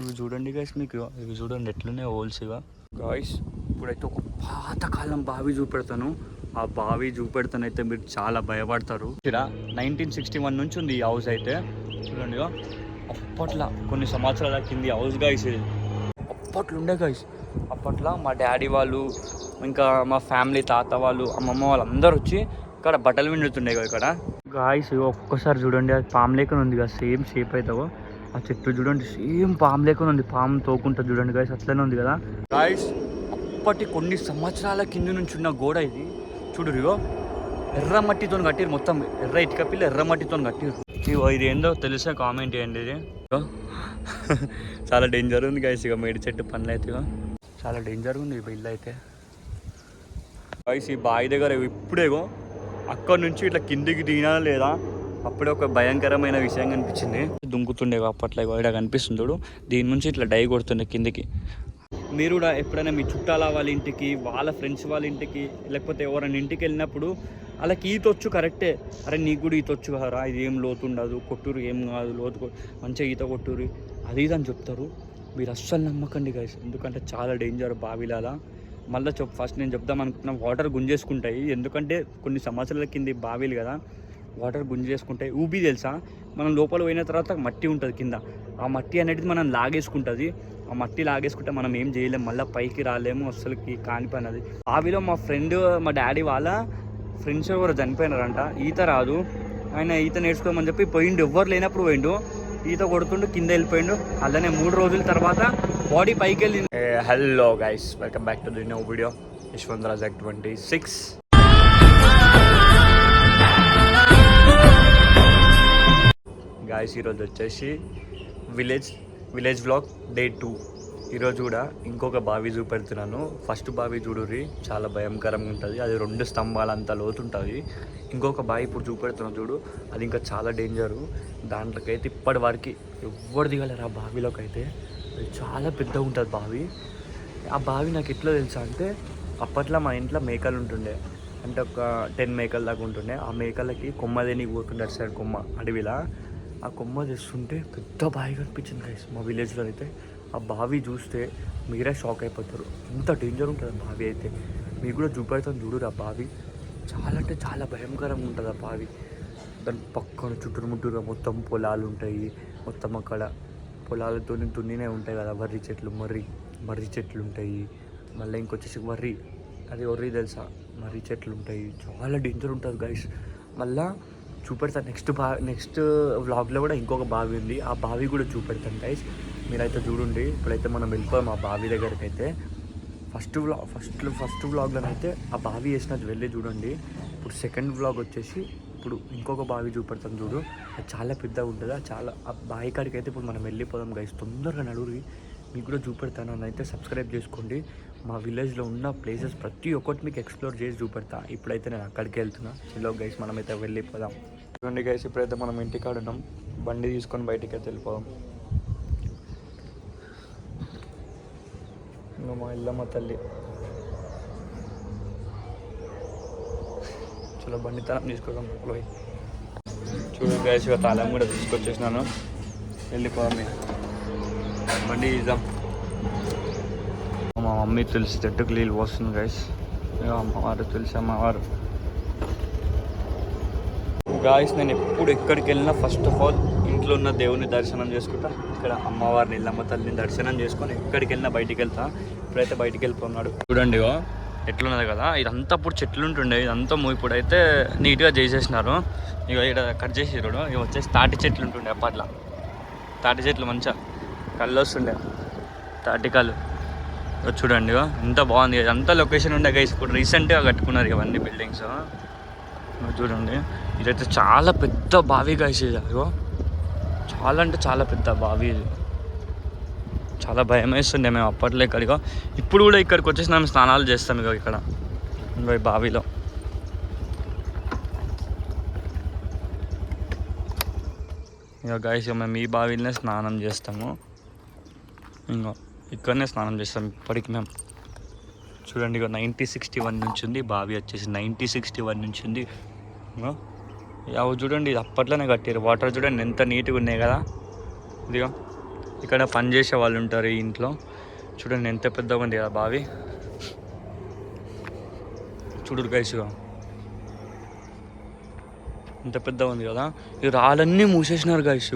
ఇవి చూడండి గైస్ మీకు. ఇవి చూడండి ఎట్లున్నాయి హోల్స్ ఇక గాయస్ ఇప్పుడైతే ఒక పాతకాలం బావి చూపెడతాను. ఆ బావి చూపెడతానైతే మీరు చాలా భయపడతారు. ఇక్కడ నైన్టీన్ సిక్స్టీ వన్ నుంచి ఉంది ఈ హౌస్ అయితే. చూడండి అప్పట్లో కొన్ని సంవత్సరాల కింది హౌస్ గాయస్ ఇది. అప్పట్లో ఉండే గాయస్ అప్పట్లో మా డాడీ వాళ్ళు ఇంకా మా ఫ్యామిలీ తాత వాళ్ళు అమ్మమ్మ వాళ్ళు అందరూ వచ్చి ఇక్కడ బట్టలు విండుతుండే ఇక్కడ. గాయస్ ఒక్కసారి చూడండి అది పాము లేకుండా ఉంది కదా సేమ్ షేప్ అవుతావో ఆ చెట్టు చూడండి సేమ్ పాము లేకుండా ఉంది. పాము తోకుంటుంది చూడండి గాయస్ అట్లనే ఉంది కదా. గాయస్ అప్పటి కొన్ని సంవత్సరాల కింద నుంచి ఉన్న గోడ ఇది. చూడు ఇగో ఎర్ర మట్టితో కట్టిరు మొత్తం. ఎర్ర ఇటుక పిల్ల ఎర్ర మట్టితో కట్టిరు ఇగో ఇది ఏందో తెలిసే కామెంట్ చేయండి ఇది. చాలా డేంజర్ ఉంది గాయస్ ఇక మేడి చెట్టు పనులు అయితే. చాలా డేంజర్ ఉంది ఈ ఇల్లు అయితే. గాయస్ ఈ బావి దగ్గర ఇప్పుడేగో అక్కడ నుంచి ఇట్లా కిందికి దిగినా లేదా అప్పుడే ఒక భయంకరమైన విషయం కనిపించింది. దుంకుతుండే అప్పట్లో ఇక్కడ కనిపిస్తుంది చూడు. దీని నుంచి ఇట్లా డై కొడుతుండే కిందికి. మీరు కూడా ఎప్పుడైనా మీ చుట్టాల వాళ్ళ ఇంటికి వాళ్ళ ఫ్రెండ్స్ వాళ్ళ ఇంటికి లేకపోతే ఎవరైనా ఇంటికి వెళ్ళినప్పుడు వాళ్ళకి ఈత వచ్చు కరెక్టే. అరే నీకు కూడా ఈత వచ్చు కదరా. ఇది ఏం లోతు ఉండదు. కొట్టురు ఏం కాదు. లోతు మంచిగా ఈత కొట్టురు అది ఇది అని చెప్తారు. మీరు అస్సలు నమ్మకండి గైస్ ఎందుకంటే చాలా డేంజర్ బావిలాలా. మళ్ళీ చెప్ ఫస్ట్ నేను చెప్దాం అనుకుంటున్నా వాటర్ గుంజేసుకుంటాయి. ఎందుకంటే కొన్ని సంవత్సరాల కింద బావిలు కదా. వాటర్ గుంజేసుకుంటాయి ఊబి తెలుసా? మనం లోపల పోయిన తర్వాత మట్టి ఉంటుంది కింద. ఆ మట్టి అనేది మనం లాగేసుకుంటుంది. ఆ మట్టి లాగేసుకుంటే మనం ఏం చేయలేము మళ్ళీ పైకి రాలేము అసలుకి కాని పని అది ఆవిలో మా ఫ్రెండ్ మా డాడీ వాళ్ళ ఫ్రెండ్స్ ఎవరు చనిపోయినారంట. ఈత రాదు. ఆయన ఈత నేర్చుకోమని చెప్పి పోయిండు. ఎవ్వరు లేనప్పుడు పోయిండు. ఈత కొడుతుండు కింద వెళ్ళిపోయిండు. అలానే మూడు రోజుల తర్వాత బాడీ పైకి వెళ్ళింది hello guys. Welcome back to the no video. Yashwant Raj twenty six. Guys ఈరోజు వచ్చేసి village village vlog day two ఈరోజు కూడా ఇంకొక బావి చూపెడుతున్నాను. ఫస్ట్ బావి చూడుర్రి చాలా భయంకరంగా ఉంటుంది. అది రెండు స్తంభాలంత లోతుంటుంది. ఇంకొక బావి ఇప్పుడు చూపెడుతున్నాను చూడు అది ఇంకా చాలా డేంజరు దాంట్లోకైతే ఇప్పటి వరకు ఎవ్వరు దిగలేరు ఆ బావిలోకి అయితే అది చాలా పెద్దగా ఉంటుంది బావి. ఆ బావి నాకు ఎట్లా తెలుసా అంటే అప్పట్లో మా ఇంట్లో మేకలు ఉంటుండే. అంటే ఒక టెన్ మేకల దాకా ఉంటుండే. ఆ మేకలకి కొమ్మ దేనికి పోతుండే అటు సైడ్ కొమ్మ అడవిలా. ఆ కొమ్మ తెస్తుంటే పెద్ద బావి కనిపించింది గైస్ మా విలేజ్లో అయితే. ఆ బావి చూస్తే మీరే షాక్ అయిపోతారు. ఎంత డేంజర్ ఉంటుంది ఆ బావి అయితే. మీకు కూడా చూపెడతాను చూడురు ఆ బావి. చాలా అంటే చాలా భయంకరంగా ఉంటుంది ఆ బావి. దాని పక్కన చుట్టుముట్టుగా మొత్తం పొలాలు ఉంటాయి. మొత్తం అక్కడ పొలాలతో దున్నినే ఉంటాయి కదా వర్రి చెట్లు మర్రి మర్రి చెట్లు ఉంటాయి. మళ్ళీ ఇంకొచ్చేసి వర్రి అది వర్రి తెలుసా? మర్రి చెట్లు ఉంటాయి. చాలా డేంజర్ ఉంటుంది గైస్ మళ్ళీ చూపెడతాను నెక్స్ట్ బా నెక్స్ట్ వ్లాగ్లో కూడా ఇంకొక బావి ఉంది. ఆ బావి కూడా చూపెడతాను గైస్ మీరైతే చూడండి. ఇప్పుడైతే మనం వెళ్ళిపోయాం ఆ బావి దగ్గరికి అయితే ఫస్ట్ వ్లాగ్ ఫస్ట్ ఫస్ట్ వ్లాగ్లో అయితే ఆ బావి వేసినది వెళ్ళి చూడండి. ఇప్పుడు సెకండ్ వ్లాగ్ వచ్చేసి ఇప్పుడు ఇంకొక బావి చూపెడతాం చూడు. అది చాలా పెద్దగా ఉంటుంది? చాలా ఆ బావి కాడికి అయితే ఇప్పుడు మనం వెళ్ళిపోదాం గైస్ తొందరగా నడుగురి మీకు కూడా చూపెడతాను. అని అయితే సబ్స్క్రైబ్ చేసుకోండి. మా విలేజ్లో ఉన్న ప్లేసెస్ ప్రతి ఒక్కటి మీకు ఎక్స్ప్లోర్ చేసి చూపెడతా. ఇప్పుడైతే నేను అక్కడికి వెళ్తున్నా. చిలో గైస్ మనమైతే వెళ్ళిపోదాం. చూడండి గైస్ ఇప్పుడైతే మనం ఇంటికాడ ఉన్నాం బండి తీసుకొని బయటికి అయితే వెళ్ళిపోదాం. ఇంకా మా ఇల్లమ్మ తల్లి. చలో బండి తనం తీసుకోదాం పోయి. చూడండి గైస్ ఇక తాళం కూడా తీసుకొచ్చేసినాను. వెళ్ళిపోదాం బండి ఇద్దాం మా మమ్మీ తులసి చెట్టుకు నీళ్ళు పోస్తుంది గైస్ ఇక అమ్మవారు తులసి అమ్మవారు గాయస్ నేను ఎప్పుడు ఎక్కడికి వెళ్ళినా ఫస్ట్ ఆఫ్ ఆల్ ఇంట్లో ఉన్న దేవుని దర్శనం చేసుకుంటా. ఇక్కడ అమ్మవారిని ఇల్లమ్మ తల్లిని దర్శనం చేసుకొని ఎక్కడికి వెళ్ళినా బయటికి వెళ్తా. ఇప్పుడైతే బయటికి వెళ్ళిపోతున్నాడు చూడండి ఇగో ఎట్లున్నది కదా. ఇదంతా అప్పుడు చెట్లు ఉంటుండే. ఇదంతా ఇప్పుడు ఇప్పుడైతే నీట్గా చేసేసినారు. ఇక ఇక్కడ కట్ చేసిరు ఇవి వచ్చేసి తాటి చెట్లు ఉంటుండే అప్పట్లో తాటి చెట్లు మంచిగా కళ్ళు వస్తుండే. తాటి చూడండి ఎంత బాగుంది. అంత లొకేషన్ ఉండే గైస్ ఇప్పుడు రీసెంట్గా కట్టుకున్నారు ఇవన్నీ బిల్డింగ్స్ చూడండి ఇదైతే చాలా పెద్ద బావి కాసేది అదిగో. చాలా అంటే చాలా పెద్ద బావి ఇది. చాలా భయం వేస్తుండే మేము అప్పట్లో ఇక్కడికో ఇప్పుడు కూడా ఇక్కడికి వచ్చేసి మేము స్నానాలు చేస్తాం ఇక ఇక్కడ. ఈ బావిలో. ఇక గాయస్ మేము ఈ బావిలోనే స్నానం చేస్తాము. ఇంకా ఇక్కడనే స్నానం చేస్తాం ఇప్పటికి మేము. చూడండి ఇక నైంటీ సిక్స్టీ వన్ నుంచి ఉంది బావి వచ్చేసి. నైంటీ సిక్స్టీ వన్ నుంచి ఉంది. అవి చూడండి ఇది అప్పట్లోనే కట్టారు వాటర్ చూడండి ఎంత నీట్గా ఉన్నాయి కదా. ఇదిగో ఇక్కడ పని చేసే వాళ్ళు ఉంటారు ఈ ఇంట్లో. చూడండి ఎంత పెద్దగా ఉంది కదా బావి. చూడు గైసుగా ఎంత పెద్దగా ఉంది కదా. ఈ రాళ్ళన్నీ మూసేసినారు గైస్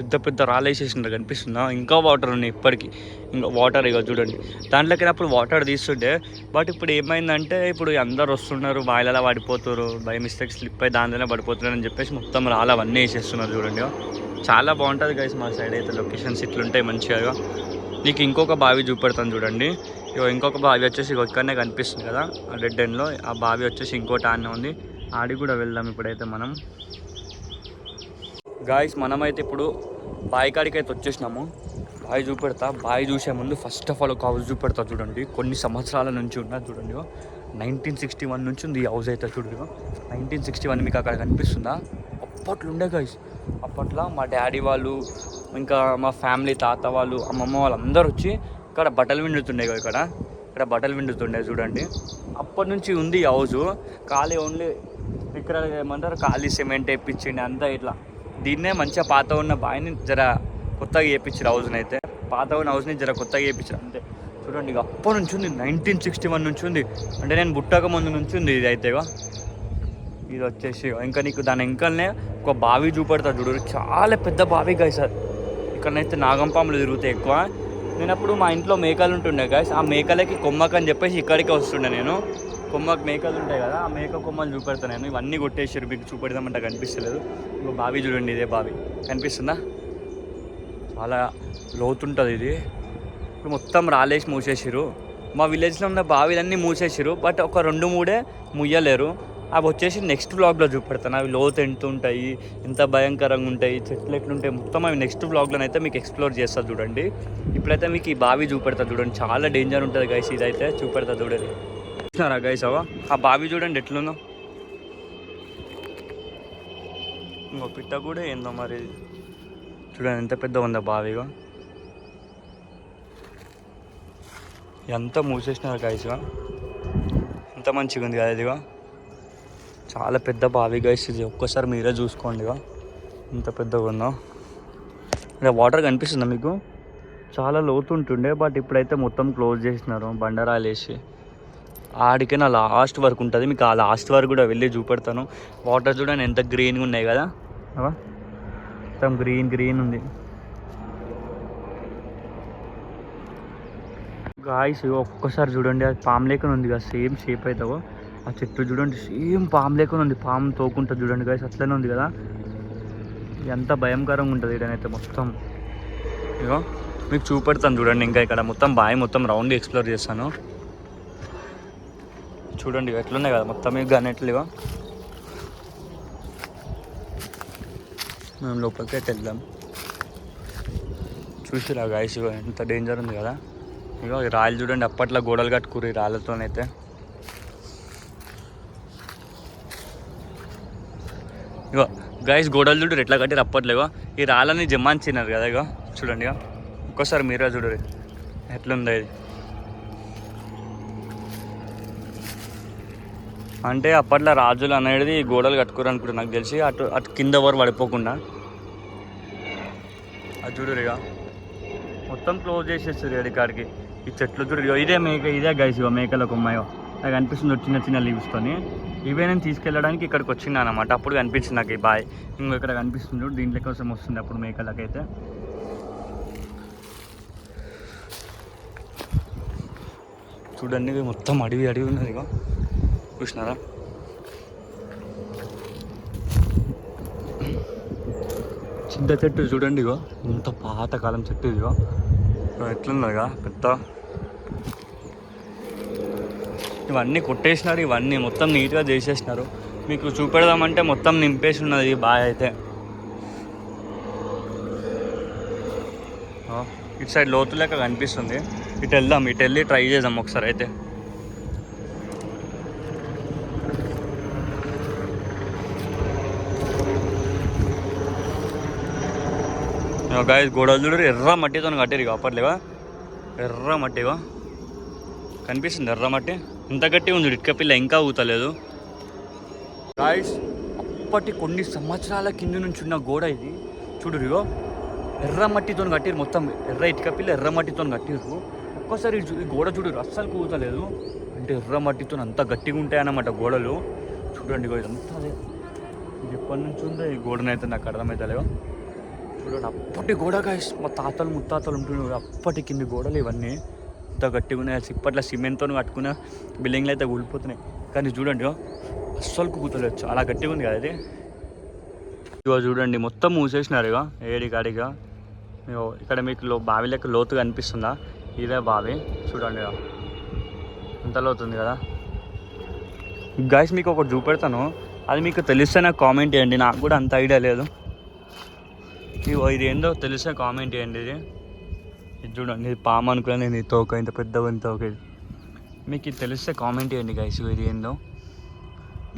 పెద్ద పెద్ద రాళ్ళు కనిపిస్తుందా? ఇంకా వాటర్ ఉన్నాయి ఇప్పటికీ. ఇంకా వాటర్ ఇక చూడండి. దాంట్లోకి అప్పుడు వాటర్ తీస్తుండే బట్ ఇప్పుడు ఏమైందంటే ఇప్పుడు అందరు వస్తున్నారు బాయిలలో పడిపోతారు బై మిస్టేక్ స్లిప్ అయి దాంట్లోనే పడిపోతున్నారు అని చెప్పేసి మొత్తం రాళ్ళు అవన్నీ వేసేస్తున్నారు చూడండి. చాలా బాగుంటుంది గైస్ మా సైడ్ అయితే లొకేషన్స్ ఇట్లుంటాయి మంచిగా నీకు ఇంకొక బావి చూపెడతాను చూడండి. ఇగో ఇంకొక బావి వచ్చేసి ఇగో ఇక్కడనే కనిపిస్తుంది కదా ఆ రెడ్ ఎండ్లో ఆ బావి వచ్చేసి ఇంకోటి ఆనే ఉంది. ఆడి కూడా వెళ్దాం ఇప్పుడైతే మనం. గాయస్ మనమైతే ఇప్పుడు బావి కాడికి అయితే వచ్చేసినాము. బావి చూపెడతా. బావి చూసే ముందు ఫస్ట్ ఆఫ్ ఆల్ ఒక హౌస్ చూపెడతా చూడండి. కొన్ని సంవత్సరాల నుంచి ఉన్నది చూడండి. నైన్టీన్ సిక్స్టీ వన్ నుంచి ఉంది ఈ హౌస్ అయితే చూడండి. నైన్టీన్ సిక్స్టీ వన్ మీకు అక్కడ కనిపిస్తుందా? అప్పట్లో ఉండే గాయస్ అప్పట్లో మా డాడీ వాళ్ళు ఇంకా మా ఫ్యామిలీ తాత వాళ్ళు అమ్మమ్మ వాళ్ళు అందరూ వచ్చి ఇక్కడ బట్టలు విండుతుండే ఇక్కడ. ఇక్కడ బట్టలు విండుతుండే చూడండి. అప్పటి నుంచి ఉంది ఈ హౌస్ ఖాళీ ఓన్లీ ఇక్కడ ఏమంటారు? ఖాళీ సిమెంట్ వేయించండి అంతా ఇట్లా. దీన్నే మంచిగా పాత ఉన్న బావిని జర కొత్తగా చేయించారు హౌస్ని అయితే. పాత ఉన్న హౌస్ని జర కొత్తగా చేయించారు అంతే. చూడండి ఇక అప్పటి నుంచి ఉంది. నైన్టీన్ సిక్స్టీ వన్ నుంచి ఉంది. అంటే నేను బుట్టక ముందు నుంచి ఉంది ఇది అయితే ఇది వచ్చేసి ఇంకా నీకు దాని ఇంకనే ఒక బావి చూపెడతా చూడు. చాలా పెద్ద బావి గాయ సార్ ఇక్కడనైతే నాగంపాములు తిరుగుతాయి ఎక్కువ. నేను అప్పుడు మా ఇంట్లో మేకలు ఉంటుండే గాయస్ ఆ మేకలకి కొమ్మకని చెప్పేసి ఇక్కడికే వస్తుండే నేను. కొమ్మకు మేకలు ఉంటాయి కదా ఆ మేక కొమ్మలు చూపెడతాను ఇవన్నీ కొట్టేసారు మీకు చూపెడదామంటే కనిపిస్తలేదు. ఇంకో బావి చూడండి ఇదే బావి. కనిపిస్తుందా? చాలా లోతుంటుంది ఇది. ఇప్పుడు మొత్తం రాలేసి మూసేసిరు మా విలేజ్లో ఉన్న బావిలన్నీ మూసేసిరు బట్ ఒక రెండు మూడే ముయ్యలేరు. అవి వచ్చేసి నెక్స్ట్ బ్లాగ్లో చూపెడతాను. అవి లోతు ఎంత ఉంటాయి ఎంత భయంకరంగా ఉంటాయి చెట్లు ఎట్లుంటాయి మొత్తం అవి నెక్స్ట్ బ్లాగ్లో అయితే మీకు ఎక్స్ప్లోర్ చేస్తా చూడండి. ఇప్పుడైతే మీకు ఈ బావి చూపెడతా చూడండి. చాలా డేంజర్ ఉంటుంది గైస్ ఇదైతే చూపెడతా చూడండి. చూసినారా గైస్ అవా ఆ బావి చూడండి ఎట్లుందో. ఇంకో పిట్ట కూడా ఏందో మరి. చూడండి ఎంత పెద్ద ఉందో బావిగా. ఎంత మూసేసినారు గైస్గా ఎంత మంచిగా ఉంది కదా ఇదిగా చాలా పెద్ద బావి గైస్ ఇది. ఒక్కసారి మీరే చూసుకోండిగా ఇంత ఎంత పెద్దగా ఉందో. అంటే వాటర్ కనిపిస్తుందా మీకు? చాలా లోతు ఉంటుండే బట్ ఇప్పుడైతే మొత్తం క్లోజ్ చేసినారు బండరాలు వేసి ఆడికే నా లాస్ట్ వరకు ఉంటుంది. మీకు ఆ లాస్ట్ వరకు కూడా వెళ్ళి చూపెడతాను. వాటర్ చూడండి ఎంత గ్రీన్గా ఉన్నాయి కదా. మొత్తం గ్రీన్ గ్రీన్ ఉంది. గాయస్ ఒక్కసారి చూడండి అది పాము లేకుండా ఉంది కదా సేమ్ షేప్ అవుతావో ఆ చెట్టు చూడండి సేమ్ పాము లేకుండా ఉంది. పాము తోకుంటుంది చూడండి గాయస్ అట్లనే ఉంది కదా. ఎంత భయంకరంగా ఉంటుంది ఇక్కడనైతే మొత్తం. ఇగో మీకు చూపెడతాను చూడండి ఇంకా ఇక్కడ మొత్తం బావి మొత్తం రౌండ్ ఎక్స్ప్లోర్ చేస్తాను. చూడండి ఎట్లున్నాయి కదా మొత్తం ఇక గనెట్లుగా మేము లోపలికి అయితే వెళ్దాం. చూసిరా గాయస్ ఇగో ఎంత డేంజర్ ఉంది కదా. ఇగో ఈ రాయలు చూడండి అప్పట్లో గోడలు కట్టుకురు ఈ రాళ్ళతోనైతే. ఇగో గైస్ గోడలు చూడరు ఎట్లా కట్టారు అప్పట్లో ఈ రాళ్ళని జమాంచినారు కదా ఇగో. చూడండి ఇగో. ఒక్కోసారి మీరే చూడరు ఎట్లుందో ఇది. అంటే అప్పట్లో రాజులు అనేది గోడలు కట్టుకోరు అనుకుంటా నాకు తెలిసి. అటు అటు కింద ఎవరు పడిపోకుండా. అది చూడరు ఇక మొత్తం క్లోజ్ చేసేస్తారు అది కాడికి ఈ చెట్లు చూడు ఇదే మేక ఇదే గైస్ ఇగో మేకలకు అమ్మాయో నాకు అనిపిస్తుంది చిన్న చిన్న లీవ్స్తోని ఇవే నేను తీసుకెళ్ళడానికి ఇక్కడికి వచ్చింది అనమాట అప్పుడు కనిపించింది నాకు ఈ బాయ్. ఇంకో ఇక్కడ కనిపిస్తుంది చూడు దీంట్లో కోసం వస్తుంది అప్పుడు మేకలకైతే. చూడండి ఇది మొత్తం అడవి అడవి ఉన్నది ఇక చూసినారా చింత చెట్టు చూడండి ఇగో. ఇంత పాతకాలం చెట్టు ఇదిగో ఇగో. ఎట్లున్నదిగా పెద్ద. ఇవన్నీ కొట్టేసినారు ఇవన్నీ మొత్తం నీట్గా చేసేసినారు. మీకు చూపెడదామంటే మొత్తం నింపేసి ఉన్నది బాగా అయితే. ఇటు సైడ్ లోతు లెక్క కనిపిస్తుంది. ఇటు వెళ్దాం ఇటు వెళ్ళి ట్రై చేద్దాం ఒకసారి అయితే. గాయ గోడలు చూడరు ఎర్ర మట్టితో కట్టారు ఇక అప్పట్లేవా ఎర్ర మట్టిగా కనిపిస్తుంది ఎర్ర మట్టి. ఇంత గట్టి ఉంది ఇటుక పిల్ల ఇంకా ఊతలేదు. గాయస్ అప్పటి కొన్ని సంవత్సరాల కింద నుంచి ఉన్న గోడ ఇది. చూడరు ఇగో. ఎర్ర మట్టితో కట్టిరు మొత్తం. ఎర్ర ఇటుక పిల్ల ఎర్ర మట్టితో కట్టిరు ఒక్కసారి ఈ గోడ చూడరు అస్సలు కూతలేదు. అంటే ఎర్ర మట్టితో అంత గట్టిగా ఉంటాయన్నమాట గోడలు. చూడండి ఇగో ఇదంతా అదే. ఇది ఎప్పటి నుంచి ఉందో ఈ గోడనైతే నాకు అర్థమవుతలేవు చూడండి అప్పటి గోడ గాయస్ మా తాతలు ముత్తాతలు ఉంటున్నారు. అప్పటి కింది గోడలు ఇవన్నీ ఇంత గట్టిగా ఉన్నాయి. ఇప్పట్లో సిమెంట్తో కట్టుకున్న బిల్డింగ్లు అయితే కూలిపోతున్నాయి. కానీ చూడండి అస్సలు కూతురొచ్చు అలా గట్టిగా ఉంది కదా అది ఇగో చూడండి మొత్తం మూసేసినారు ఇక ఏడికాడిగా ఇక్కడ మీకు లో బావి లెక్క లోతుగా అనిపిస్తుందా ఇదే బావి. చూడండి ఇక ఎంత లోతుంది కదా. గాయస్ మీకు ఒకటి చూపెడతాను. అది మీకు తెలిస్తే నాకు కామెంట్ చేయండి. నాకు కూడా అంత ఐడియా లేదు. ఇగో ఇది ఏందో తెలిసే కామెంట్ చేయండి ఇది? ఇది చూడండి ఇది పాము అనుకున్నాను నేను తోక ఇంత పెద్ద ఇంత తోక మీకు ఇది తెలిస్తే కామెంట్ చేయండి గైస్ ఇది ఏందో?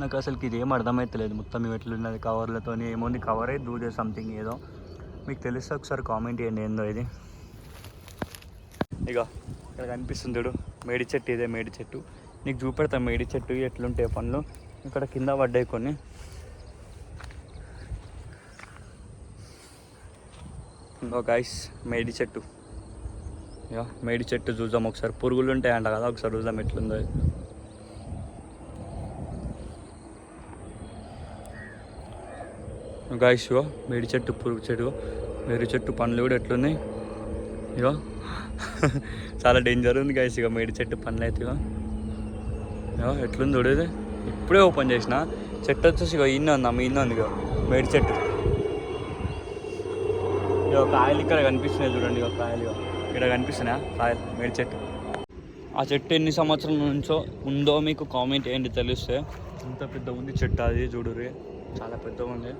నాకు అసలుకి ఇది ఏం అర్థమవుతలేదు మొత్తం ఇవి ఎట్లున్నది కవర్లతో ఏముంది? కవరే దూదే సంథింగ్ ఏదో. మీకు తెలిస్తే ఒకసారి కామెంట్ చేయండి ఏందో ఇది? ఇక ఇక్కడ కనిపిస్తుంది చూడు మేడి చెట్టు ఇదే మేడి చెట్టు నీకు చూపెడతా మేడి చెట్టు ఎట్లుంటాయి పనులు. ఇక్కడ కింద పడ్డాయి కొన్ని. ఇంకో గాయస్ మేడి చెట్టు. ఇక మేడి చెట్టు చూద్దాం ఒకసారి. పురుగులు ఉంటాయంట కదా ఒకసారి చూద్దాం ఎట్లుందో. గాయస్ ఇగో మేడి చెట్టు పురుగు చెట్టు మేడి చెట్టు పండ్లు కూడా ఎట్లున్నాయి? ఇగో. చాలా డేంజర్ ఉంది గాయస్ ఇక మేడి చెట్టు పండ్లు అయితే ఇగో. ఇగో ఎట్లుంది చూడేది ఇప్పుడే ఓపెన్ చేసిన. చెట్టు వచ్చేసి ఇగో ఇన్న ఉంది అమ్మ ఇన్న ఉంది ఇగో. మేడి చెట్టు. ఇగో కాయలు ఇక్కడ కనిపిస్తున్నాయి చూడండి కాయలు ఇగో. ఇక్కడ కనిపిస్తున్నాయా? కాయలు మేడి చెట్టు. ఆ చెట్టు ఎన్ని సంవత్సరాల నుంచో ఉందో మీకు కామెంట్ ఏంటి తెలిస్తే. ఇంత పెద్ద ఉంది చెట్టు అది చూడుర్రి. చాలా పెద్దగా ఉంది.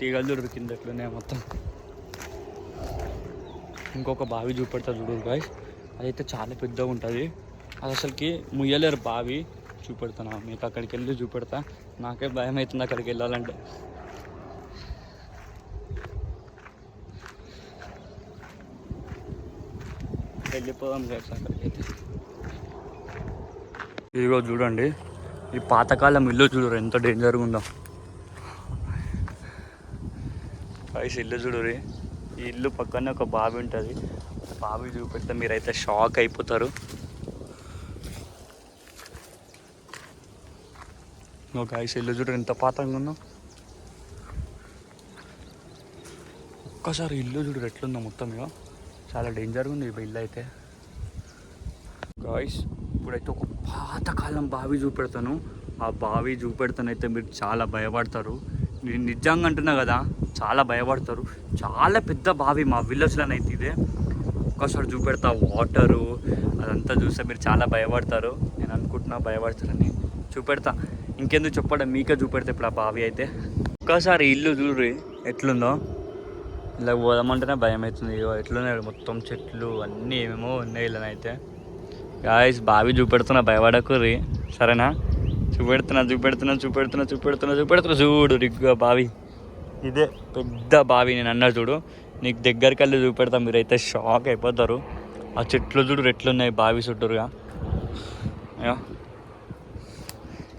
తీగలు చూడరు కింద ఎట్లున్నాయి మొత్తం. ఇంకొక బావి చూపెడతా చూడరు బాయ్ అదైతే చాలా పెద్దగా ఉంటుంది. అది అసలుకి ముయ్యలేరు బావి. చూపెడతాను మీకు అక్కడికి వెళ్ళి చూపెడతా. నాకే భయం అవుతుంది అక్కడికి వెళ్ళాలంటే. వెళ్ళిపోదాం లేదు అక్కడికి ఇదిగో చూడండి ఈ పాతకాలం ఇల్లు చూడరు ఎంత డేంజర్గా ఉందో. వయసు ఇల్లు చూడరు ఈ ఇల్లు పక్కనే ఒక బావి ఉంటుంది. బావి చూపెడితే మీరైతే షాక్ అయిపోతారు. ఒక ఐస్ ఇల్లు చూడరు ఎంత పాతంగా ఉందో. ఒక్కసారి ఇల్లు చూడరు ఎట్లుందో మొత్తం ఇక చాలా డేంజర్గా ఉంది ఇల్లు అయితే. గాయస్ ఇప్పుడైతే ఒక పాతకాలం బావి చూపెడతాను. ఆ బావి చూపెడతానైతే మీరు చాలా భయపడతారు. నేను నిజంగా అంటున్నా కదా చాలా భయపడతారు. చాలా పెద్ద బావి మా విలేజ్లోనైతే ఇదే. ఒక్కసారి చూపెడతా వాటరు అదంతా చూస్తే మీరు చాలా భయపడతారు. నేను అనుకుంటున్నా భయపడతారని చూపెడతా. ఇంకెందుకు చెప్పడం మీకే చూపెడతా ఇప్పుడు ఆ బావి అయితే. ఒక్కసారి ఇల్లు చూడు ఎట్లుందో. ఇలా పోదామంటేనే భయం అవుతుంది. ఎట్లున్నాడు ఎట్లున్నాయి మొత్తం చెట్లు అన్నీ ఏమేమో ఉన్నాయి ఇలానైతే గాయస్ బావి చూపెడుతున్నా భయపడకుర్రి. సరేనా? చూపెడుతున్నా చూపెడుతున్నా చూపెడుతున్నా చూపెడుతున్నా చూపెడుతున్నా. చూడు రిగ్గా బావి. ఇదే పెద్ద బావి నేను అన్నా చూడు. నీకు దగ్గరికి వెళ్ళి చూపెడతా మీరైతే షాక్ అయిపోతారు. ఆ చెట్లు చూడు ఎట్లున్నాయి బావి చుట్టూరుగా.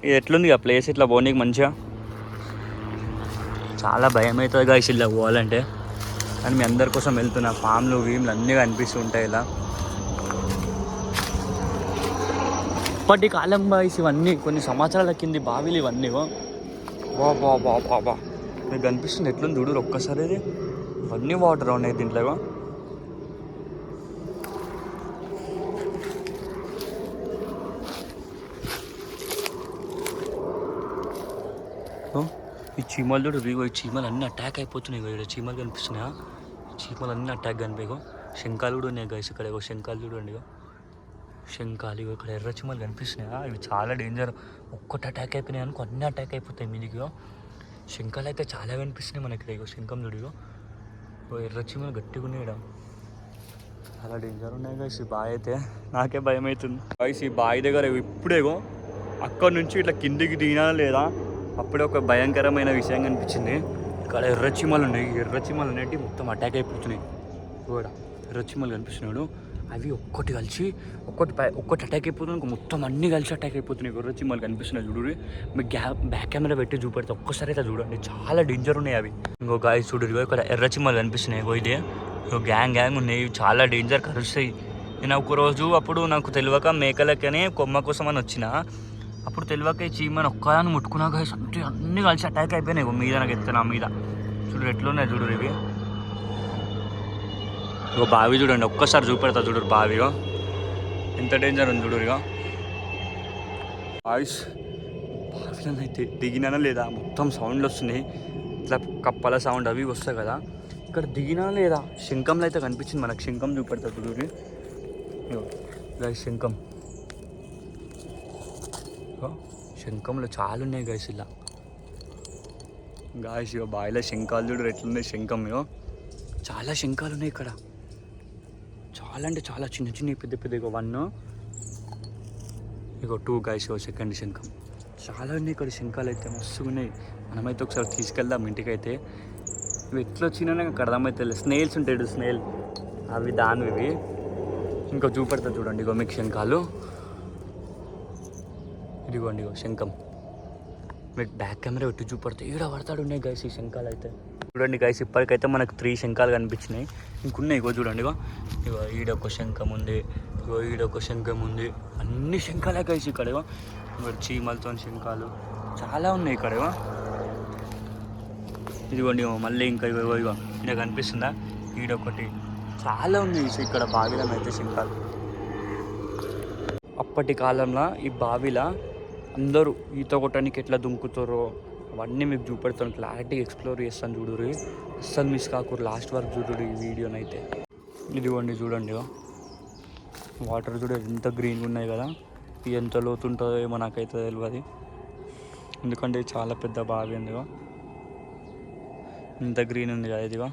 ఇది ఎట్లుంది ఆ ప్లేస్ ఇట్లా పోనీకి మంచిగా? చాలా భయం అవుతుంది గాయస్ ఇలా పోవాలంటే. కానీ మీ అందరి కోసం వెళ్తున్నా ఫామ్లు వీమ్లు అన్నీ కనిపిస్తూ ఉంటాయి ఇలా. ఇప్పటి కాలం బాయ్స్ ఇవన్నీ కొన్ని సంవత్సరాల కింది బావిలు ఇవన్నీ వా బా బా బా బా బా. మీకు కనిపిస్తుంది ఎట్లుంది చూడు ఒక్కసారి ఇది. ఇవన్నీ వాటర్ ఉన్నాయి దీంట్లో ఇగో. ఓ, ఈ చీమలు చూడు ఇగో ఈ చీమలు అన్నీ అటాక్ అయిపోతున్నాయి ఇక్కడ చీమలు కనిపిస్తున్నాయా? చీమలు అన్నీ అటాక్ కనిపించో శంఖాలు కూడా ఉన్నాయి గైస్ ఇక్కడ ఇగో శంఖాలు చూడండి ఇగో. శంఖాలు ఇగో ఇక్కడ ఎర్ర చీమలు కనిపిస్తున్నాయా? ఇవి చాలా డేంజర్ ఒక్కటి అటాక్ అయిపోయినాయి అనుకో అన్నీ అటాక్ అయిపోతాయి మీదికి శంఖాలు అయితే చాలా కనిపిస్తున్నాయి మనకి ఇక్కడ ఇగో శంఖం చూడు ఇగో. ఓ ఎర్ర చీమలు గట్టిగా ఉన్నాయి ఇక్కడ చాలా డేంజర్ ఉన్నాయి గైస్ ఈ బావి అయితే. నాకే భయం అవుతుంది గైస్ ఈ బావి దగ్గర ఇప్పుడేగో అక్కడ నుంచి ఇట్లా కిందికి దిగినా లేదా? అప్పుడే ఒక భయంకరమైన విషయం కనిపించింది. ఇక్కడ ఎర్రచిమలు ఉన్నాయి. ఎర్రచిమలు ఎర్ర అనేవి మొత్తం అటాక్ అయిపోతున్నాయి. కూడా ఎర్రచిమలు కనిపిస్తున్నాడు. అవి ఒక్కటి కలిసి ఒక్కటి ఒక్కటి అటాక్ అయిపోతుంది. ఇంకో మొత్తం అన్ని కలిసి అటాక్ అయిపోతున్నాయి. ఎర్రచిమలు చిమ్మలు కనిపిస్తున్నాయి చూడు మీ గ్యా బ్యాక్ కెమెరా పెట్టి చూపెడితే ఒక్కసారి అయితే చూడండి. చాలా డేంజర్ ఉన్నాయి అవి. ఇంకో గాయ చూడు ఇక్కడ ఎర్ర చిమ్మలు కనిపిస్తున్నాయి. ఇగో ఇది. ఇగో గ్యాంగ్ గ్యాంగ్ ఉన్నాయి. చాలా డేంజర్ కలుస్తాయి. నేను ఒకరోజు అప్పుడు నాకు తెలియక మేకలకనే కొమ్మ కోసం అని వచ్చిన. అప్పుడు తెలియక ఈ చీమని ఒక్కదాన్ని ముట్టుకున్నా గాయస్ అంటే అన్నీ కలిసి అటాక్ అయిపోయినాయి మీద నాకు ఎత్తే నా మీద. చూడు ఎట్లున్నాయి చూడు ఇవి. ఇక బావి చూడండి ఒక్కసారి చూపెడతా చూడు బావిగా ఎంత డేంజర్ ఉంది చూడు ఇక బావిస్ బావిలో అయితే దిగినా లేదా? మొత్తం సౌండ్లు వస్తున్నాయి. ఇట్లా కప్పల సౌండ్ అవి వస్తాయి కదా. ఇక్కడ దిగినా లేదా? శంఖంలో అయితే కనిపించింది మనకు. శంఖం చూపెడతా చూడు ఇగో ఇలా శంఖం ఇగో శంఖంలో చాలా ఉన్నాయి గైస్ ఇలా. గాయస్ ఇగో బావిలో శంఖాలు చూడు ఎట్లున్నాయి శంఖం ఇగో. చాలా శంఖాలు ఉన్నాయి ఇక్కడ. చాలా అంటే చాలా చిన్న చిన్న పెద్ద పెద్ద ఇగో వన్ ఇగో టూ గైస్ ఇగో సెకండ్ శంఖం. చాలా ఉన్నాయి ఇక్కడ శంఖాలు అయితే మస్తుగా ఉన్నాయి. మనమైతే ఒకసారి తీసుకెళ్దాం ఇంటికి అయితే ఇవి ఎట్లా వచ్చినా నాకు అర్థమైతే స్నేల్స్ ఉంటాయి స్నేల్. అవి దానివి. ఇంకా చూపెడతా చూడండి ఇగో మీకు శంఖాలు. ఇదిగోండి ఇగో శంఖం. మీకు బ్యాక్ కెమెరా పెట్టి చూపడితే ఈడ పడతాడు ఉన్నాయి గైస్ ఈ శంఖాలు అయితే చూడండి గైస్ ఇప్పటికైతే మనకు త్రీ శంఖాలు కనిపించినాయి. ఇంకున్నాయి ఇగో చూడండి ఇగో. ఇగో ఈడొక శంఖం ఉంది ఇగో ఈడొక శంఖం ఉంది. అన్ని శంఖాలే గైస్ ఇక్కడ ఇగో. చీమలతో శంఖాలు చాలా ఉన్నాయి ఇక్కడ ఇగో. ఇదిగోండి మళ్ళీ ఇంకా ఇగో ఇగో ఇగో ఈడ కనిపిస్తుందా? ఈడొకటి చాలా ఉన్నాయి ఇక్కడ బావిలో అయితే శంఖాలు. అప్పటి కాలంలో ఈ బావిలో అందరూ ఈత కొట్టడానికి ఎట్లా దుంకుతారో అవన్నీ మీకు చూపెడతాను. క్లారిటీ ఎక్స్ప్లోర్ చేస్తాను చూడురు అస్సలు మిస్ కాకూరు లాస్ట్ వరకు చూడు ఈ వీడియోనైతే ఇదిగోండి చూడండి. వాటర్ చూడ ఎంత గ్రీన్గా ఉన్నాయి కదా. ఎంత లోతు ఉంటుందో ఏమో నాకైతే తెలియదు ఎందుకంటే చాలా పెద్ద బావి ఉందిగా ఇంత గ్రీన్ ఉంది కదా ఇదిగో.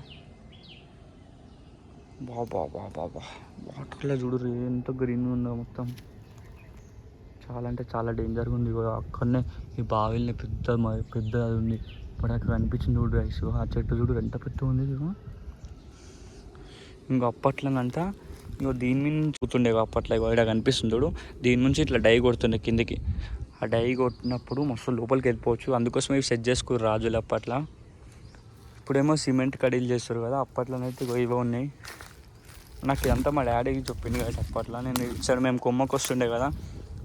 బాబా బాబా బా వాటర్లో చూడు ఎంత గ్రీన్ ఉందో మొత్తం. చాలా అంటే చాలా డేంజర్గా ఉంది. అక్కడనే ఈ బావిల్ని పెద్ద మ- పెద్ద అది ఉంది. ఇప్పుడు అక్కడ కనిపించింది చూడు రైస్ ఆ చెట్టు చూడు ఎంత పెద్ద ఉంది చూడు ఇంకో అప్పట్లోనంతా ఇంకో దీని మీద నుంచి చూస్తుండే అప్పట్లో ఇగో ఇక్కడ కనిపిస్తుంది చూడు. దీని నుంచి ఇట్లా డై కొడుతుండే కిందికి. ఆ డై కొట్టినప్పుడు మస్తు లోపలికి వెళ్ళిపోవచ్చు. అందుకోసం ఇవి సెట్ చేసుకోరు రాజులు అప్పట్లో. ఇప్పుడేమో సిమెంట్ కడీలు చేస్తారు కదా అప్పట్లోనైతే ఇగో ఇవే ఉన్నాయి. నాకు ఇదంతా మా డాడీకి చెప్పింది కదా అప్పట్లో. నేను ఇచ్చాడు మేము కొమ్మకు వస్తుండే కదా.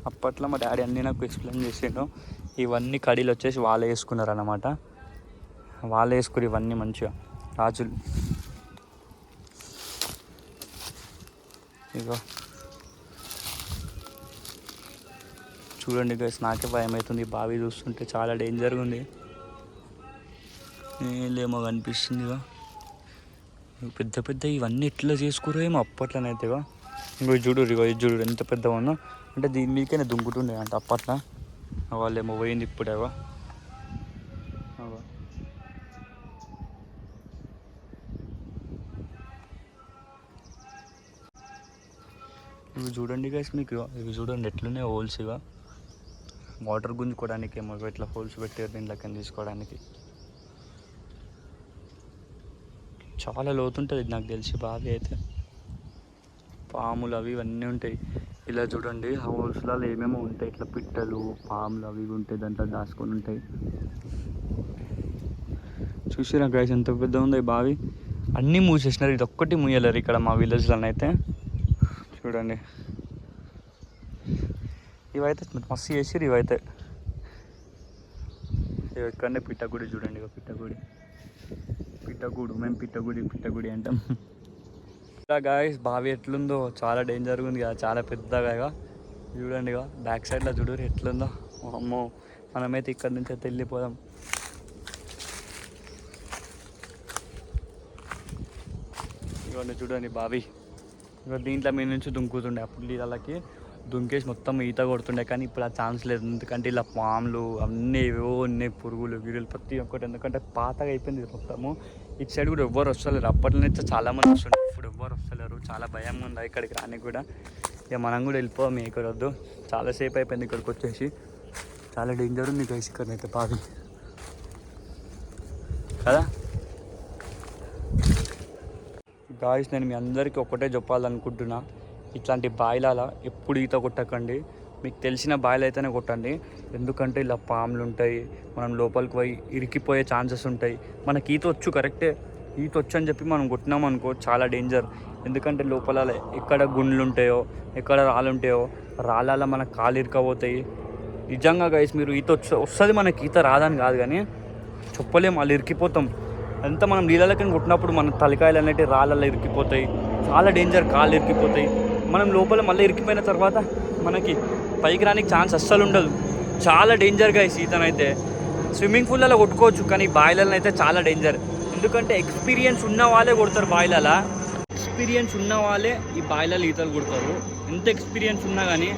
అప్పట్లో మా డాడీ అన్నీ నాకు ఎక్స్ప్లెయిన్ చేసిండు. ఇవన్నీ కడీలు వచ్చేసి వాళ్ళు వేసుకున్నారు అన్నమాట వాళ్ళు వేసుకురు ఇవన్నీ మంచిగా. రాజులు. ఇగో. చూడండి గైస్ నాకే భయం అవుతుంది బావి చూస్తుంటే చాలా డేంజర్గా ఉంది. ఏమో కనిపిస్తుంది పెద్ద పెద్ద ఇవన్నీ ఎట్లా చేసుకోరో ఏమో అప్పట్లోనైతే ఇగో. ఇంకో చూడు ఇగో ఇది చూడు ఎంత పెద్దగా ఉన్నా అంటే దీని మీదకైనా దుంకుతుండే అంట అప్పట్లో. వాళ్ళేమో పోయింది ఇప్పుడేవో ఇవి చూడండి గైస్ మీకు. ఇవి చూడండి ఎట్లున్నాయి హోల్స్ ఇవ. వాటర్ గుంజుకోవడానికి ఏమో ఇట్లా హోల్స్ పెట్టారు దీంట్లోకి తీసుకోవడానికి. చాలా లోతుంటుంది నాకు తెలిసి బావి అయితే. పాములు అవి ఇవన్నీ ఉంటాయి. ఇలా చూడండి హౌస్లలో ఏమేమో ఉంటాయి. ఇట్లా పిట్టలు పాములు అవి ఉంటాయి. దాంట్లో దాచుకొని ఉంటాయి. చూసిరా గైస్ ఎంత పెద్ద ఉందో ఈ బావి. అన్నీ మూసేసినారు. ఇది ఒక్కటి మూయలేరు ఇక్కడ మా విలేజ్లో అయితే. చూడండి. ఇవైతే మస్తు చేసిరు ఇవైతే. ఇవి పిట్టగుడి చూడండి. ఇక పిట్టగుడి. పిట్టగూడు. మేము పిట్టగుడి పిట్టగుడి అంటాం. గాయస్ బావి ఎట్లుందో చాలా డేంజర్ ఉంది కదా చాలా పెద్దగా ఇక. చూడండి ఇక బ్యాక్ సైడ్లో చూడరు ఎట్లుందో. అమ్మో మనమైతే ఇక్కడ నుంచి అయితే వెళ్ళిపోదాం ఇవన్నీ చూడండి బావి. ఇక దీంట్లో మీ నుంచి దుంకుతుండే అప్పుడు నీళ్ళకి దుంకేసి మొత్తం ఈత కొడుతుండే కానీ ఇప్పుడు ఆ ఛాన్స్ లేదు. ఎందుకంటే ఇలా పాములు అన్నీ ఏవో ఉన్నాయి పురుగులు గిరులు ప్రతి ఒక్కటి. ఎందుకంటే పాతగా అయిపోయింది మొత్తము. ఇటు సైడ్ కూడా ఎవ్వరు వస్తలేరు. అప్పట్లో నుంచి చాలామంది వస్తుండే. ఇప్పుడు ఎవ్వరు వస్తలేరు. చాలా భయం ఉంది ఇక్కడికి రాని కూడా. ఇక మనం కూడా వెళ్ళిపోవాలి మీ ఇక్కడ వద్దు. చాలాసేపు అయిపోయింది ఇక్కడికి వచ్చేసి. చాలా డేంజర్ ఉంది గైస్ ఇక్కడనైతే బావి కదా? గాయస్ నేను మీ అందరికీ ఒకటే చెప్పాలనుకుంటున్నా. ఇట్లాంటి బాయిలాల ఎప్పుడు ఈత కొట్టకండి. మీకు తెలిసిన బాయిలు అయితేనే కొట్టండి. ఎందుకంటే ఇలా పాములు ఉంటాయి మనం లోపలికి పోయి ఇరికిపోయే ఛాన్సెస్ ఉంటాయి. మనకి ఈత వచ్చు కరెక్టే. ఈత వచ్చు అని చెప్పి మనం కొట్టినాం అనుకో చాలా డేంజర్. ఎందుకంటే లోపల ఎక్కడ గుండ్లు ఉంటాయో ఎక్కడ రాళ్ళు ఉంటాయో రాళ్ళ మన కాలు ఇరకపోతాయి. నిజంగా గైస్ మీరు ఈత వచ్చి వస్తుంది మనకి ఈత రాదని కాదు కానీ చెప్పలేం వాళ్ళు ఇరికిపోతాం. అంతా మనం నీళ్ళకి కొట్టినప్పుడు మన తలకాయలు అనేటివి రాళ్ళల్లో ఇరికిపోతాయి. చాలా డేంజర్ కాళ్ళు ఇరికిపోతాయి. మనం లోపల మళ్ళీ ఇరికిపోయిన తర్వాత మనకి పైకి రానికి ఛాన్స్ అస్సలు ఉండదు. చాలా డేంజర్గా ఈ సీతనైతే స్విమ్మింగ్ పూల్లలో కొట్టుకోవచ్చు కానీ బాయిలలో అయితే చాలా డేంజర్ ఎందుకంటే ఎక్స్పీరియన్స్ ఉన్న వాళ్ళే కొడతారు బాయిలలో ఎక్స్పీరియన్స్ ఉన్న వాళ్ళే ఈ బాయిలలో ఈతలు కొడతారు. ఎంత ఎక్స్పీరియన్స్ ఉన్నా కానీ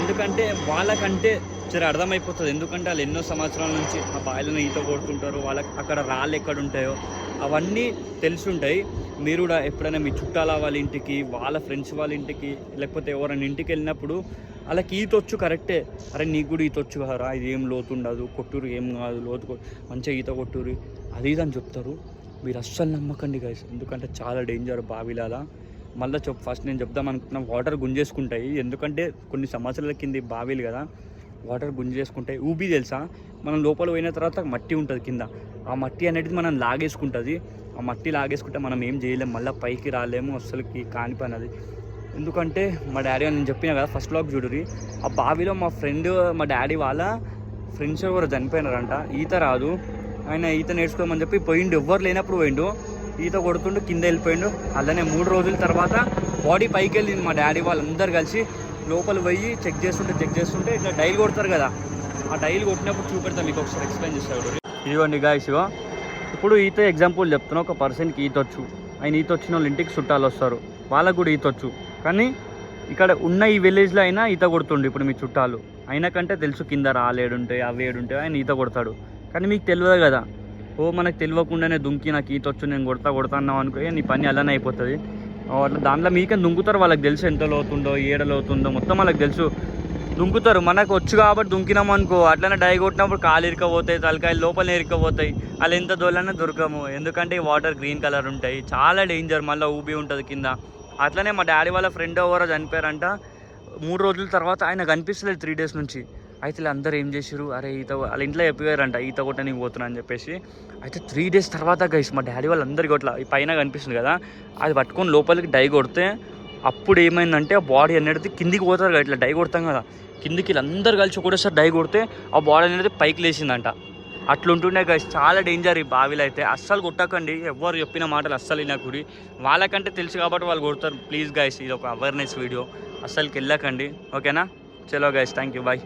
ఎందుకంటే వాళ్ళకంటే జర అర్థమైపోతుంది. ఎందుకంటే వాళ్ళు ఎన్నో సంవత్సరాల నుంచి ఆ బాయిలను ఈత కొడుతుంటారు. వాళ్ళకి అక్కడ రాళ్ళు ఎక్కడ ఉంటాయో అవన్నీ తెలిసి ఉంటాయి. మీరు కూడా ఎప్పుడైనా మీ చుట్టాల వాళ్ళ ఇంటికి వాళ్ళ ఫ్రెండ్స్ వాళ్ళ ఇంటికి లేకపోతే ఎవరైనా ఇంటికి వెళ్ళినప్పుడు వాళ్ళకి ఈత వచ్చు కరెక్టే. అరే నీకు కూడా ఈత వచ్చు కదరా ఇది ఏం లోతు ఉండదు కొట్టురు ఏం కాదు లోతు మంచిగా ఈత కొట్టురు. అది ఇది అని చెప్తారు. మీరు అస్సలు నమ్మకండి గైస్ ఎందుకంటే చాలా డేంజర్ బావిలాల. మళ్ళీ చెప్ ఫస్ట్ నేను చెప్దాం అనుకుంటున్నా వాటర్ గుంజేసుకుంటాయి. ఎందుకంటే కొన్ని సంవత్సరాల కింద బావిలు కదా వాటర్ గుంజేసుకుంటాయి. ఊబి తెలుసా? మనం లోపల పోయిన తర్వాత మట్టి ఉంటుంది కింద. ఆ మట్టి అనేది మనం లాగేసుకుంటుంది. ఆ మట్టి లాగేసుకుంటే మనం ఏం చేయలేము మళ్ళీ పైకి రాలేము అస్సలకి కాని పని అది. ఎందుకంటే మా డాడీ నేను చెప్పిన కదా ఫస్ట్ బ్లాగ్ చూడురి ఆ బావిలో మా ఫ్రెండ్ మా డాడీ వాళ్ళ ఫ్రెండ్స్ ఎవరు చనిపోయినారంట. ఈత రాదు. ఆయన ఈత నేర్చుకోమని చెప్పి పోయిండు. ఎవ్వరు లేనప్పుడు పోయిండు. ఈత కొడుతుండు కింద వెళ్ళిపోయిండు. అలానే మూడు రోజుల తర్వాత బాడీ పైకి వెళ్ళింది మా డాడీ వాళ్ళందరూ కలిసి. లోపల పోయి చెక్ చేస్తుంటే చెక్ చేస్తుంటే ఇట్లా డైల్ కొడతారు కదా. ఆ డైల్ కొట్టినప్పుడు చూపెడతాను మీకు ఒకసారి ఎక్స్ప్లెయిన్ చేస్తాడు ఇదిగోండి గాయస్ ఇగో. ఇప్పుడు ఈత ఎగ్జాంపుల్ చెప్తున్నా ఒక పర్సన్కి ఈత వచ్చు. ఆయన ఈత వచ్చిన వాళ్ళ ఇంటికి చుట్టాలు వస్తారు. వాళ్ళకు కూడా ఈత వచ్చు. కానీ ఇక్కడ ఉన్న ఈ విలేజ్లో అయినా ఈత కొడుతుండు ఇప్పుడు మీ చుట్టాలు. అయినా కంటే తెలుసు కింద రాలేడుంటాయి అవి ఏడుంటాయి ఆయన ఈత కొడతాడు. కానీ మీకు తెలియదు కదా. ఓ మనకు తెలియకుండానే దుంకి నాకు ఈత వచ్చు నేను కొడతా కొడతా అన్నావు అనుకో నీ పని అలానే అయిపోతుంది. అట్లా దాంట్లో మీకే దుంకుతారు? వాళ్ళకి తెలుసు ఎంత లోతుందో ఏడ మొత్తం వాళ్ళకి తెలుసు. దుంకుతారు. మనకు వచ్చు కాబట్టి దుంకినాం అనుకో అట్లనే డై కొట్టినప్పుడు కాలు ఇరకపోతాయి తలకాయలు లోపల ఇరకపోతాయి అలా ఎంత దూలన్నా దొరకము. ఎందుకంటే ఈ వాటర్ గ్రీన్ కలర్ ఉంటాయి. చాలా డేంజర్ మళ్ళీ ఊబి ఉంటుంది కింద. అట్లనే మా డాడీ వాళ్ళ ఫ్రెండ్ ఎవరో చనిపోయారంట. మూడు రోజుల తర్వాత ఆయన కనిపిస్తలేదు త్రీ డేస్ నుంచి. అయితే వీళ్ళు అందరూ ఏం చేశారు అరే ఈత వాళ్ళ ఇంట్లో చెప్పారంట ఈత కొట్టడానికి పోతున్నా అని చెప్పేసి. అయితే త్రీ డేస్ తర్వాత గైస్ మా డాడీ వాళ్ళందరికీ ఇట్లా ఈ పైన కనిపిస్తుంది కదా అది పట్టుకొని లోపలికి డై కొడితే అప్పుడు ఏమైందంటే బాడీ అనేది కిందికి పోతారు కదా ఇట్లా డై కొడతాం కదా. కిందికి అందరు కలిసి ఒకటేసారి డై కొడితే ఆ బాడీ అనేది పైకి లేచిందంట. అట్లుంటుండే గైస్ చాలా డేంజర్ ఈ బావిలో అయితే. అస్సలు కొట్టకండి ఎవరు చెప్పిన మాటలు అస్సలు వినకూరి. వాళ్ళకంటే తెలుసు కాబట్టి వాళ్ళు కొడతారు. ప్లీజ్ గైస్ ఇది ఒక అవేర్నెస్ వీడియో అస్సలకి వెళ్ళకండి. ఓకేనా చలో గైస్ థ్యాంక్ యూ బాయ్